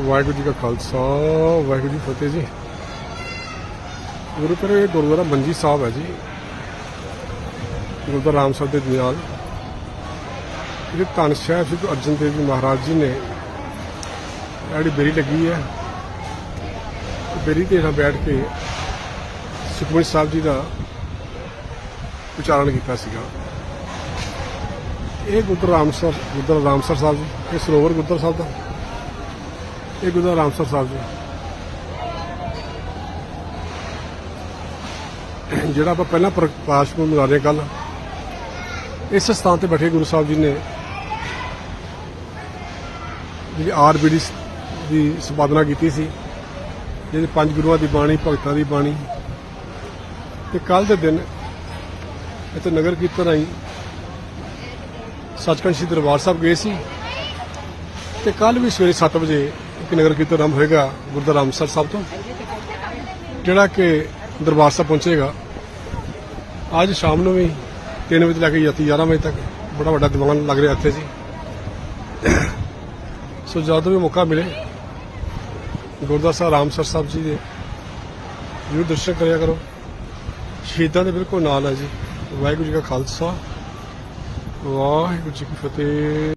ਵਾਹਿਗੁਰੂ ਜੀ ਕਾ ਖਾਲਸਾ, ਵਾਹਿਗੁਰੂ ਜੀ ਫਤਿਹ ਜੀ। ਗੁਰੂ ਘਰ ਗੁਰਦੁਆਰਾ ਮੰਜੀ ਸਾਹਿਬ ਹੈ ਜੀ। ਗੁਰਦੁਆਰਾ ਰਾਮ ਸਾਹਿਬ ਦੇ ਨਾਲ ਇਹ ਧੰਨ ਸਾਹਿਬ ਸ੍ਰੀ ਗੁਰੂ ਅਰਜਨ ਦੇਵ ਜੀ ਮਹਾਰਾਜ ਜੀ ਨੇ ਜਿਹੜੀ ਬੇਰੀ ਲੱਗੀ ਹੈ ਬੇਰੀ ਤੇ ਹੇਠਾਂ ਬੈਠ ਕੇ ਸੁਖਮਨੀ ਸਾਹਿਬ ਜੀ ਦਾ ਉਚਾਰਨ ਕੀਤਾ ਸੀਗਾ। ਇਹ ਗੁਰਦੁਆਰਾ ਰਾਮਸਰ ਗੁਰਦੁਆਰਾ ਰਾਮ ਸਾਹਿਬ ਜੀ, ਇਹ ਸਰੋਵਰ ਗੁਰਦੁਆਰਾ ਸਾਹਿਬ ਦਾ। ਇਹ ਗੁਰਦੁਆਰਾ ਰਾਮਸਰ ਸਾਹਿਬ ਜੀ। ਜਿਹੜਾ ਆਪਾਂ ਪਹਿਲਾਂ ਪ੍ਰਕਾਸ਼ ਨੂੰ ਮਨਾ ਰਹੇ ਕੱਲ ਇਸ ਸਥਾਨ ਤੇ ਬੈਠੇ ਗੁਰੂ ਸਾਹਿਬ ਜੀ ਨੇ ਜਿਹੜੀ ਆਰਬੀਡੀ ਦੀ ਸੰਪਾਦਨਾ ਕੀਤੀ ਸੀ, ਜਿਹਦੇ ਪੰਜ ਗੁਰੂਆਂ ਦੀ ਬਾਣੀ, ਭਗਤਾਂ ਦੀ ਬਾਣੀ। ਤੇ ਕੱਲ ਦੇ ਦਿਨ ਇੱਥੇ ਨਗਰ ਕੀਰਤਨ ਆਈ ਸੱਚਖੰਡ ਸ੍ਰੀ ਦਰਬਾਰ ਸਾਹਿਬ ਗਏ ਸੀ। ਤੇ ਕੱਲ ਵੀ ਸਵੇਰੇ 7 ਵਜੇ ਇੱਕ ਨਗਰ ਕੀਰਤਨ ਆਰੰਭ ਹੋਏਗਾ ਗੁਰਦੁਆਰਾ ਰਾਮਸਰ ਸਾਹਿਬ ਤੋਂ, ਜਿਹੜਾ ਕਿ ਦਰਬਾਰ ਸਾਹਿਬ ਪਹੁੰਚੇਗਾ। ਅੱਜ ਸ਼ਾਮ ਨੂੰ ਵੀ 3 ਵਜੇ ਲੈ ਕੇ ਰਾਤੀ 11 ਵਜੇ ਤੱਕ ਬੜਾ ਵੱਡਾ ਦੀਵਾਨ ਲੱਗ ਰਿਹਾ ਇੱਥੇ ਜੀ। ਸੋ ਜਦੋਂ ਵੀ ਮੌਕਾ ਮਿਲੇ, ਗੁਰਦੁਆਰਾ ਸਾਹਿਬ, ਰਾਮਸਰ ਸਾਹਿਬ ਜੀ ਦੇ ਜ਼ਰੂਰ ਦਰਸ਼ਨ ਕਰਿਆ ਕਰੋ। ਸ਼ਹੀਦਾਂ ਦੇ ਬਿਲਕੁਲ ਨਾਲ ਹੈ ਜੀ। ਵਾਹਿਗੁਰੂ ਜੀ ਕਾ ਖਾਲਸਾ, ਵਾਹਿਗੁਰੂ ਜੀ ਕੀ ਫਤਿਹ।